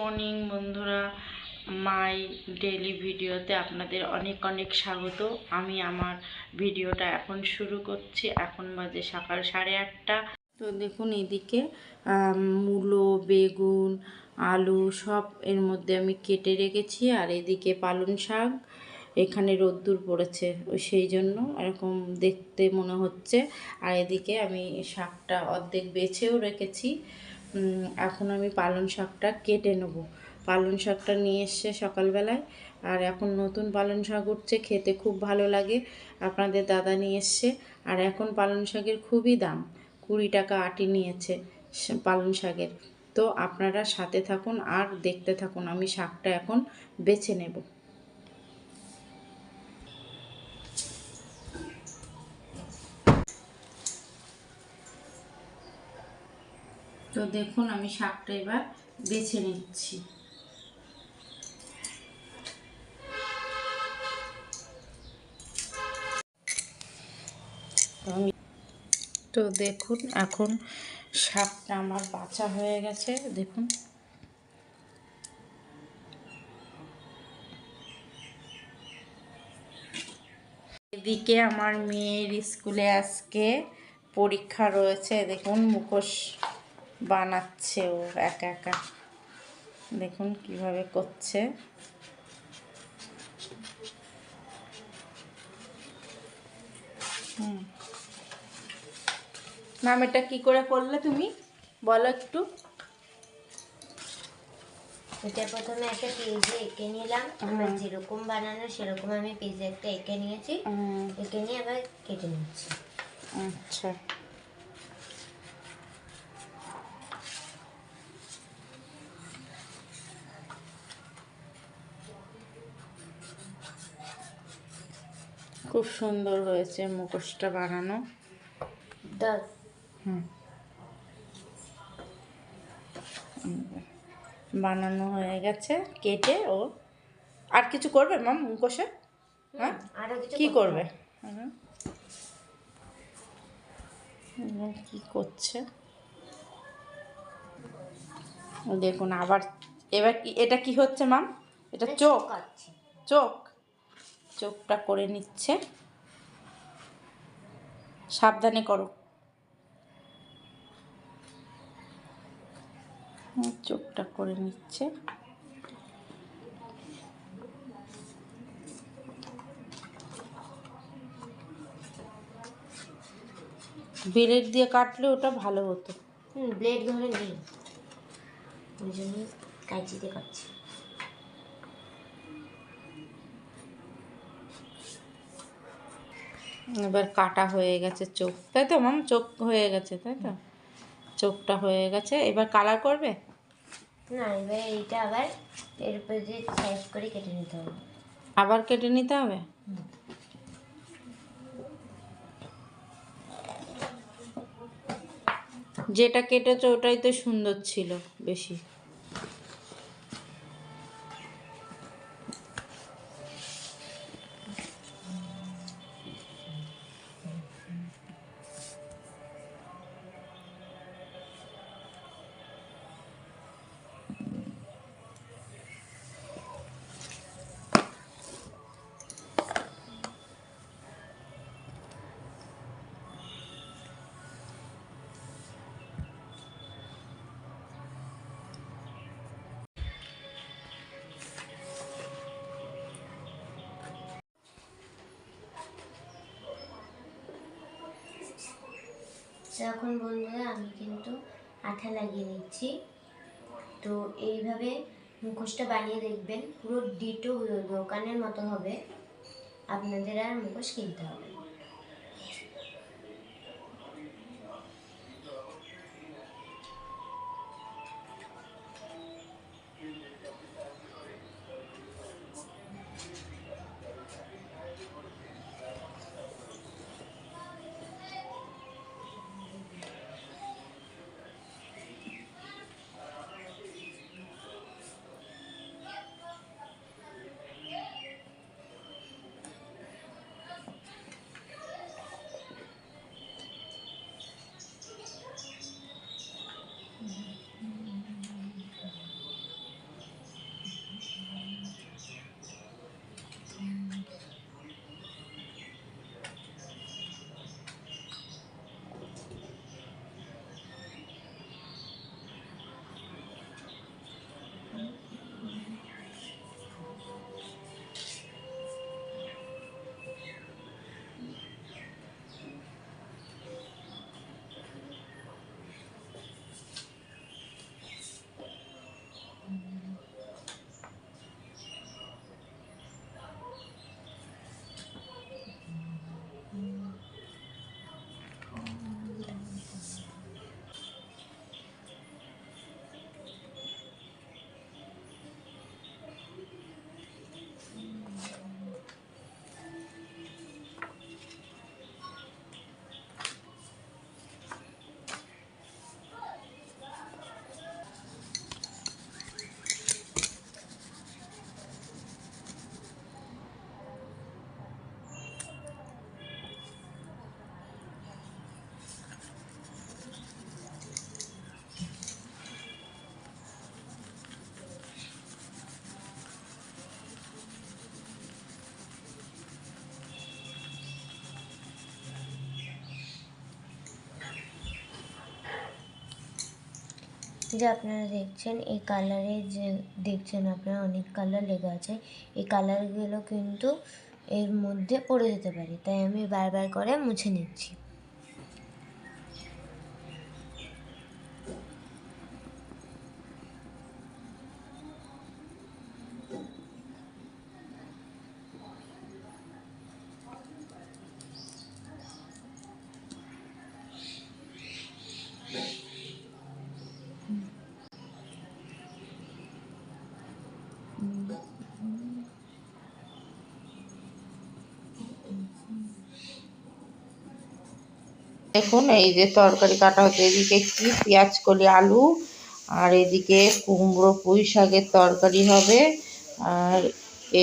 Morning বন্ধুরা মাই daily ভিডিওতে আপনাদের অনেক অনেক স্বাগত। আমি আমার ভিডিওটা এখন শুরু করছি। এখন বাজে সকাল সাড়ে আটটা। তো দেখুন এদিকে মূলো, বেগুন, আলু সব এর মধ্যে আমি কেটে রেখেছি, আর এদিকে পালং শাক, এখানে রোদ্দুর পড়েছে সেই জন্য এরকম দেখতে মনে হচ্ছে। আর এদিকে আমি শাকটা অর্ধেক বেছেও রেখেছি। এখন আমি পালং শাকটা কেটে নেব। পালং শাকটা নিয়ে এসছে সকালবেলায়, আর এখন নতুন পালং শাক উঠছে, খেতে খুব ভালো লাগে। আপনাদের দাদা নিয়ে এসছে, আর এখন পালং শাকের খুবই দাম, কুড়ি টাকা আটি নিয়েছে সা- পালং শাকের। তো আপনারা সাথে থাকুন আর দেখতে থাকুন, আমি শাকটা এখন বেছে নেব। তো দেখুন, আমি শাকটা এবার বেছে নিচ্ছি। তো দেখুন, এখন শাকটা আমার বাছা হয়ে গেছে, দেখুন। এদিকে আমার মেয়ের স্কুলে আজকে পরীক্ষা রয়েছে, দেখুন, মুখোশ। বানাচ্ছে ও একা একা। দেখুন কীভাবে করছে। হুম। ম্যাম এটা কি করে করলে তুমি? বলো একটু। এটা প্রথমে একটা পেজে এঁকে নিলাম। আমার যেরকম বানানো সেরকম আমি পেজে একটা এঁকে নিয়েছি। এঁকে নিয়ে আবার কেটে নিচ্ছি। আচ্ছা। খুব সুন্দর হয়েছে মুখোশটা বানানো। হুম। বানানো হয়ে গেছে কেটে ও। আর কিছু করবে মাম মুখোশে? হ্যাঁ? কি করবে? কি করছে? দেখুন আবার এবার কি এটা কি হচ্ছে মাম? এটা চোখ। চোখ। চোখটা করে নিচ্ছে। সাবধানে করো। চোখটা করে নিচ্ছে। ব্লেড দিয়ে কাটলে ওটা ভালো হতো। হুম, ব্লেড ধরে নেই ওই জন্য কাঁচিতে কাটছি। এবার কাটা হয়ে গেছে চোখ। তাই তো মাম? চোখ হয়ে গেছে তাই তো? চোখটা হয়ে গেছে। এবার কালার করবে? না এবার এইটা আবার এর উপরে দিয়ে সাইজ করে কেটে নিতে হবে। আবার কেটে নিতে হবে? যেটা কেটেছো ওটাই তো সুন্দর ছিল বেশি। তো এখন বন্ধুরা আমি কিন্তু আঠা লাগিয়ে নিচ্ছি। তো এইভাবে মুখোশটা বানিয়ে দেখবেন, পুরো ডিটো দোকানের মতো হবে। আপনাদের আর মুখোশ কিনতে হবে যে আপনারা দেখছেন, এই কালারে যে দেখছেন আপনারা, অনেক কালার লেগে আছে। এই কালারগুলো কিন্তু এর মধ্যে পড়ে যেতে পারে। তাই আমি বারবার করে মুছে নিচ্ছি। দেখুন, এই যে তরকারি কাটা হচ্ছে। এদিকে কি পেঁয়াজ কলি, আলু, আর এদিকে কুমড়ো, পুঁই শাকের তরকারি হবে। আর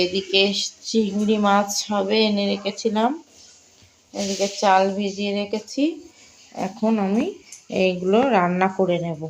এদিকে চিংড়ি মাছ হবে, এনে রেখেছিলাম। এদিকে চাল ভিজিয়ে রেখেছি। এখন আমি এইগুলো রান্না করে নেব।